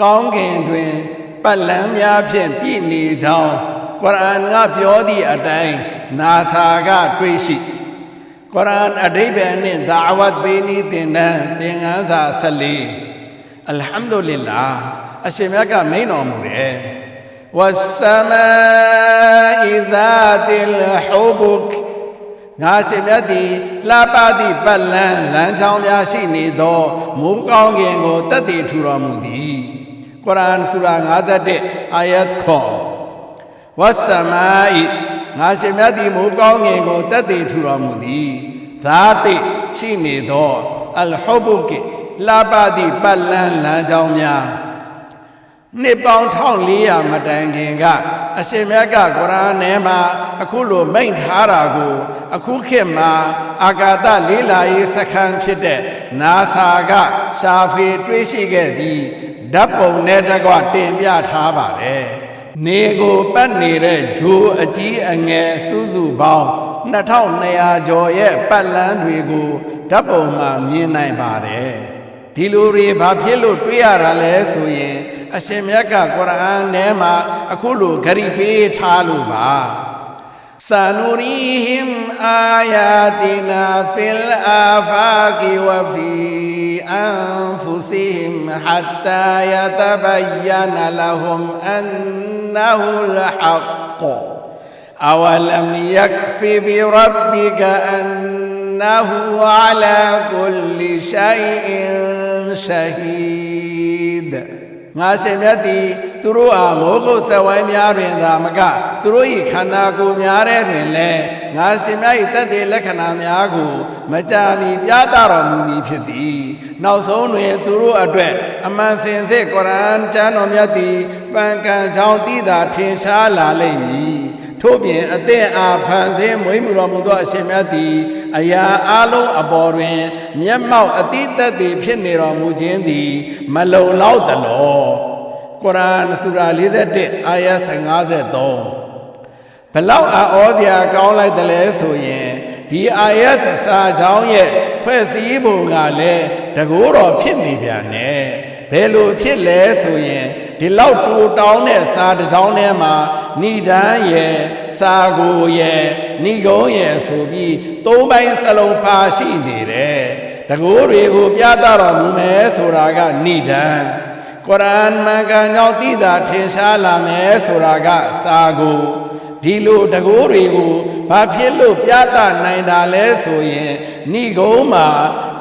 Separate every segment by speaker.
Speaker 1: ကောင်းကင်တွင်ပတ်လန်းများဖြင့်ပြည့်နေကြောင်းကုရ်အာန်ကပြောသည့်အတိုင်းနာဆာကတွေ့ရှိကုရ်အာန်အဓိပ္ပာယ်နှင့်ဒါဝတ်ပေးနည်းသင်တန်းသင်ခန်းစာ14အလ်ဟမ်ဒူလ illah အရှင်မြတ်ကမိန်တော်မူတယ်ဝတ်ဆမာအီဇာတိလ်ဟူဘုကငါရှင်မြတ်သည်လှပသည့်ပတ်လန်းလမ်းကြောင်းများရှိနေသောမူကောင်းကင်ကိုတတ်တည်ထူတော်မူသည် ကုရ်အာန်ဆူရာ51အာယတ်ခေါ်ဝတ်ဆမာဤငါရှင်မြတ်သည်မူကောင်းကင်ကိုတတ်တည်ထူတော်မူသည်ဇာတိရှိနေသောအလ်ဟူဘုကေလှပသည့်ပတ်လန်းလမ်းကြောင်းများနှစ်ပေါင်း1400မတိုင်ခင်ကအရှင်မြတ်ကကုရ်အာန်ထဲမှာအခုလိုမိန့်ထားတာကို အခုခေတ်မှာအာဂါတလေးလာရေးစခန်းဖြစ်တဲ့နာဆာကရှာဖေတွေးရှိခဲ့ပြီး ဓာတ်ပုံနဲ့တကွတင်ပြထားပါတယ်။နေကိုပတ်နေတဲ့ဂျိုးအကြီးအငယ်စုစုပေါင်း2200ကျော်ရဲ့ပတ်လန်းတွေကိုဓာတ်ပုံမှာမြင်နိုင်ပါတယ်။ဒီလူတွေဘာဖြစ်လို့တွေးရတာလဲဆိုရင် အရှင်မြတ်ကကုရ်အာန်ထဲမှာအခုလိုဂရိပေးထားလို့ပါဆာနူရီဟင်အာယာတိနာဖီလ်အာဖာကီဝဖီအန် حتى يتبين لهم انه الحق اولم يكف بربك انه على كل شيء شهيد ما سمعتي သည်သူတို့အားမိုးကုတ်ဆဝိုင်းများတွင်သာမကသူတို့၏ခန္ဓာကိုယ်များထဲတွင်လည်းငါရှင်မြတ်၏တသက်လက္ခဏာများကို မကြာမီပြသတော်မူမည်ဖြစ်သည်နောက်ဆုံးတွင်သူတို့အတွက်အမှန်စင်စစ်ကုရ်အာန်ကျမ်းတော်မြတ်သည်ပန်ကန်ချောင်းတည်တာထင်ရှားလာလိမ့်မည်ထို့ပြင်အသက်အားဖန်ဆင်းမွေးမြူတော်မူသောအရှင်မြတ်သည်အရာအလုံးအပေါ်တွင် မျက်မှောက်အတိတ်သက်သည်ဖြစ်နေတော်မူခြင်းသည် မလုံလောက်သလော ကုရ်အာန်ဆူရာ41အာယတ်53ဘလောက်အောစရာကောင်းလိုက်တယ်လဲဆိုရင်ဒီအာယတ်စာချောင်းရဲ့ဖွဲ့စည်းပုံကလည်းတကိုးတော်ဖြစ်နေပြန်တယ်ဘယ်လိုဖြစ်လဲဆိုရင်ဒီလောက်တူတောင်းတဲ့စာတစ်ချောင်းထဲမှာဏိဒန်းရဲ့စာကိုရဲ့ဏိကုံးရဲ့ဆိုပြီးသုံးပိုင်းစလုံးပါရှိနေတယ်တကိုးတွေကိုပြသတော်မူမယ်ဆိုတာကဏိဒန်း ကုရ်အာန်မှန်ကန်ကြောင့်သိတာထင်ရှားလာမယ်ဆိုတာကစာကိုဒီလိုတကိုးတွေကိုဘာဖြစ်လို့ပြသနိုင်တာလဲဆိုရင်ဏိကုံးမှာ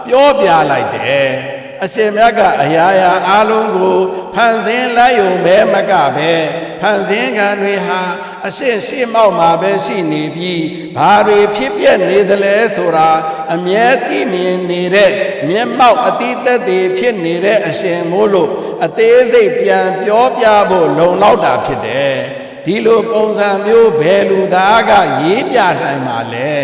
Speaker 1: ပြောပြလိုက်တယ် အရှင်မြတ်ကအရာရာအလုံးကိုဖန်ဆင်းလိုက်ုံပဲမကပဲဖန်ဆင်းကံတွေဟာအရှင်းရှင်းမောက်မှာပဲရှိနေပြီးဘာတွေဖြစ်ပျက်နေသလဲဆိုတာအမြဲသိမြင်နေတဲ့မျက်မှောက်အတိတ်သက်တွေဖြစ်နေတဲ့အရှင်မို့လို့အသေးစိတ်ပြန်ပြောပြဖို့လုံလောက်တာဖြစ်တယ်ဒီလိုပုံစံမျိုးဘယ်လူသားကရေးပြနိုင်မှာလဲ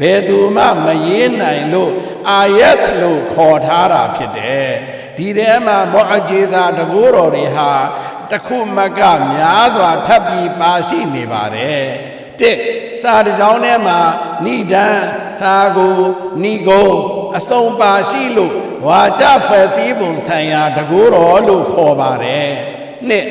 Speaker 1: ဘယ်သူမှမရေးနိုင်လို့အာယတ်လို့ခေါ်ထားတာဖြစ်တယ်ဒီထဲမှာမောအဂျေဇာတကူတော်တွေဟာတစ်ခုမကများစွာထပ်ပြီးပါရှိနေပါတယ်တစ်စာတစ်ကြောင်းထဲမှာဏိဒံစာကိုဏိကုံအစုံပါရှိလို့ဝါကြဖွဲ့စည်းပုံဆိုင်ရာတကူတော်လို့ခေါ်ပါတယ်နှစ်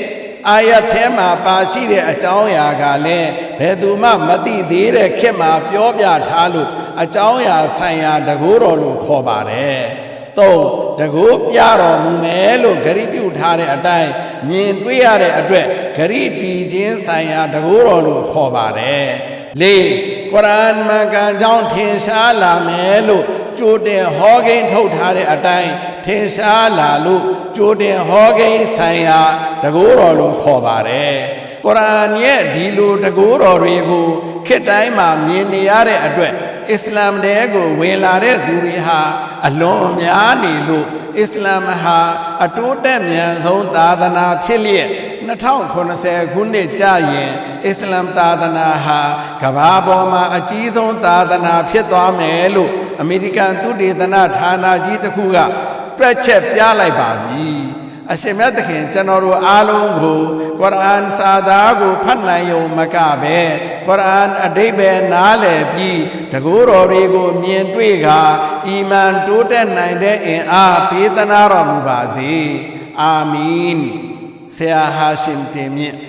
Speaker 1: အာယတ်ထဲမှာပါရှိတဲ့အကြောင်းအရာကလည်းဘယ်သူမှမသိသေးတဲ့ခေတ်မှာပြောပြထားလို့အကြောင်းအရာဆိုင်ရာတကူတော်လို့ခေါ်ပါတယ်။သုံးတကူပြတော်မူမယ်လို့ဂရိပြုထားတဲ့အတိုင်းမြင်တွေ့ရတဲ့အတွက်ဂရိတီခြင်းဆိုင်ရာတကူတော်လို့ခေါ်ပါတယ်။လေးကုရ်အာန်မှန်ကန်ကြောင်းထင်ရှားလာမယ်လို့ကြိုတင်ဟောကိန်းထုတ်ထားတဲ့အတိုင်း ထင်ရှားလာလို့ကြိုတင်ဟောကိန်းဆိုင်ရာတကူတော်လို့ခေါ်ပါတယ်။ကုရ်အာန်ရဲ့ဒီလိုတကူတော်တွေကိုခေတ်တိုင်းမှာမြင်နေရတဲ့အတွက်အစ္စလာမ်တဲကိုဝင်လာတဲ့သူတွေဟာအလွန်များနေလို့အစ္စလာမ်ဟာအတိုးတက်မြန်ဆုံးသာသနာဖြစ်လျက်2080ခုနှစ်ကြာရင်အစ္စလာမ်သာသနာဟာကမ္ဘာပေါ်မှာအကြီးဆုံးသာသနာဖြစ်သွားမယ်လို့အမေရိကန်သုတေသနဌာနကြီးတစ်ခုက ပြတ်ချက်ပြလိုက်ပါပြီအရှင်မြတ်သခင်ကျွန်တော်တို့အားလုံးကိုကုရ်အာန်စာသားကိုဖတ်နိုင်ုံမကပဲကုရ်အာန်အဓိပ္ပာယ်နားလည်ပြီးတကူတော်တွေကိုမြင်တွေ့ကာအီမန်တိုးတက်နိုင်တဲ့အင်အားပေးသနာတော်မူပါစေအာမင်ဆရာဟာရှင်တင်မြင့်